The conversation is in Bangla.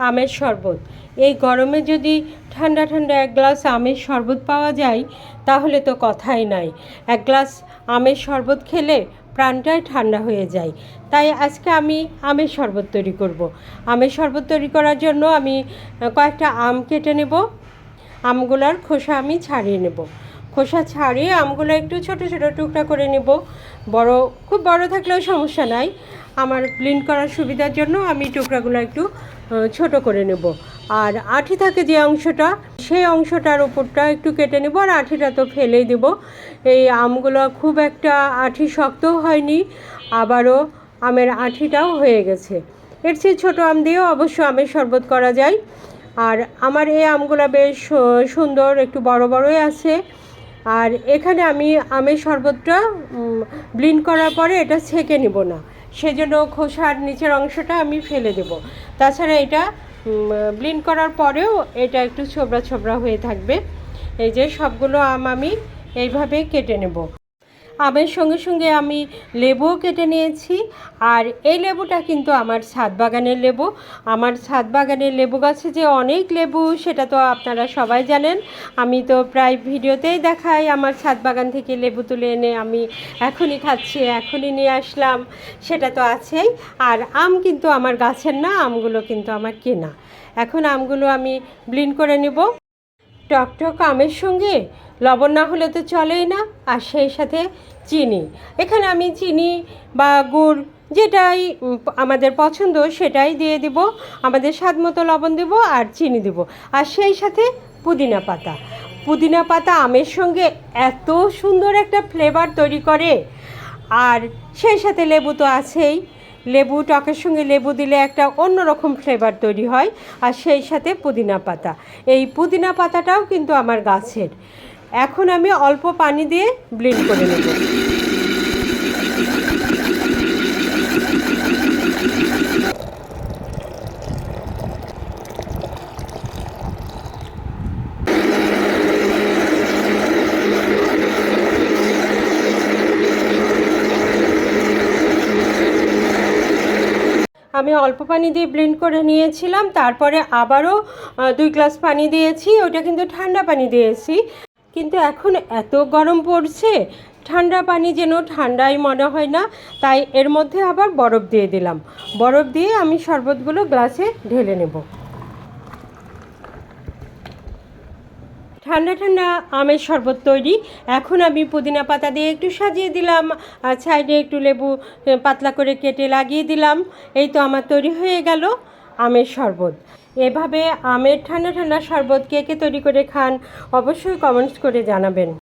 আমের শরবত। এই গরমে যদি ঠান্ডা ঠান্ডা এক গ্লাস আমের শরবত পাওয়া যায়, তাহলে তো কথাই নাই। এক গ্লাস আমের শরবত খেলে প্রাণটাই ঠান্ডা হয়ে যায়। তাই আজকে আমি আমের শরবত তৈরি করব। আমের শরবত তৈরি করার জন্য আমি কয়েকটা আম কেটে নেব। আমগুলার খোসা আমি ছাড়িয়ে নেব। খোসা ছাড়িয়ে আমগুলো একটু ছোট ছোট টুকরা করে নেব। বড়, খুব বড় থাকলেও সমস্যা নাই। আমার ব্লিন্ড করার সুবিধার জন্য আমি টুকরাগুলো একটু ছোট করে নেব। আর আঠি থাকে যে অংশটা, সেই অংশটার উপরটা একটু কেটে নেব আর আঠিটা তো ফেলেই দেব। এই আমগুলো খুব একটা আঠি শক্তও হয়নি, আবারও আমের আঠিটাও হয়ে গেছে। এর চেয়ে ছোটো আম দিয়েও অবশ্য আমের শরবত করা যায়। আর আমার এই আমগুলো বেশ সুন্দর, একটু বড় বড়ই আছে। আর এখানে আমি আমের শরবতটা ব্লিন করার পরে এটা ছেঁকে নিব না। সেজন্য খোসার নিচের অংশটা আমি ফেলে দেব। তাছাড়া এটা ব্লিন করার পরেও এটা একটু ছোবড়া ছোবড়া হয়ে থাকবে। এই যে সবগুলো আম আমি এইভাবে কেটে নেব। আমের সঙ্গে সঙ্গে আমি লেবুও কেটে নিয়েছি। আর এই লেবুটা কিন্তু আমার ছাদ বাগানের লেবু। আমার ছাদ বাগানের লেবু গাছে যে অনেক লেবু, সেটা তো আপনারা সবাই জানেন। আমি তো প্রায় ভিডিওতেই দেখাই আমার ছাদ বাগান থেকে লেবু তুলে এনে আমি এখনই খাচ্ছি, এখনই নিয়ে আসলাম। সেটা তো আছেই। আর আম কিন্তু আমার গাছের না, আমগুলো কিন্তু আমার কেনা। এখন আমগুলো আমি ব্লিন করে নেব। টকটক আমের সঙ্গে? লবণ না হলে তো চলেই না। আর সেই সাথে চিনি। এখানে আমি চিনি বা গুড় যেটাই আমাদের পছন্দ সেটাই দিয়ে দিব। আমাদের স্বাদ মতো লবণ দেব আর চিনি দেব। আর সেই সাথে পুদিনা পাতা। পুদিনা পাতা আমের সঙ্গে এত সুন্দর একটা ফ্লেভার তৈরি করে। আর সেই সাথে লেবু তো আছেই। লেবু, টকের সঙ্গে লেবু দিলে একটা অন্যরকম ফ্লেভার তৈরি হয়, আর সেই সাথে পুদিনা পাতা। এই পুদিনা পাতাটাও কিন্তু আমার গাছের। এখন আমি অল্প পানি দিয়ে ব্লেন্ড করে নেব। আমি অল্প পানি দিয়ে ব্লেন্ড করে নিয়েছিলাম, তারপরে আবারও দুই গ্লাস পানি দিয়েছি, ওটা কিন্তু ঠান্ডা পানি দিয়েছি। কিন্তু এখন এত গরম পড়ছে, ঠান্ডা পানি যেন ঠান্ডাই মনে হয় না, তাই এর মধ্যে আবার বরফ দিয়ে দিলাম। বরফ দিয়ে আমি শরবতগুলো গ্লাসে ঢেলে নেব। ঠান্ডা ঠান্ডা আমের শরবত তৈরি। এখন আমি পুদিনা পাতা দিয়ে একটু সাজিয়ে দিলাম। আর সাইডে একটু লেবু পাতলা করে কেটে লাগিয়ে দিলাম। এই তো আমার তৈরি হয়ে গেল আমের শরবত। এভাবে আমের ঠান্ডা ঠান্ডা শরবত কে কে তৈরি করে খান অবশ্যই কমেন্টস করে জানাবেন।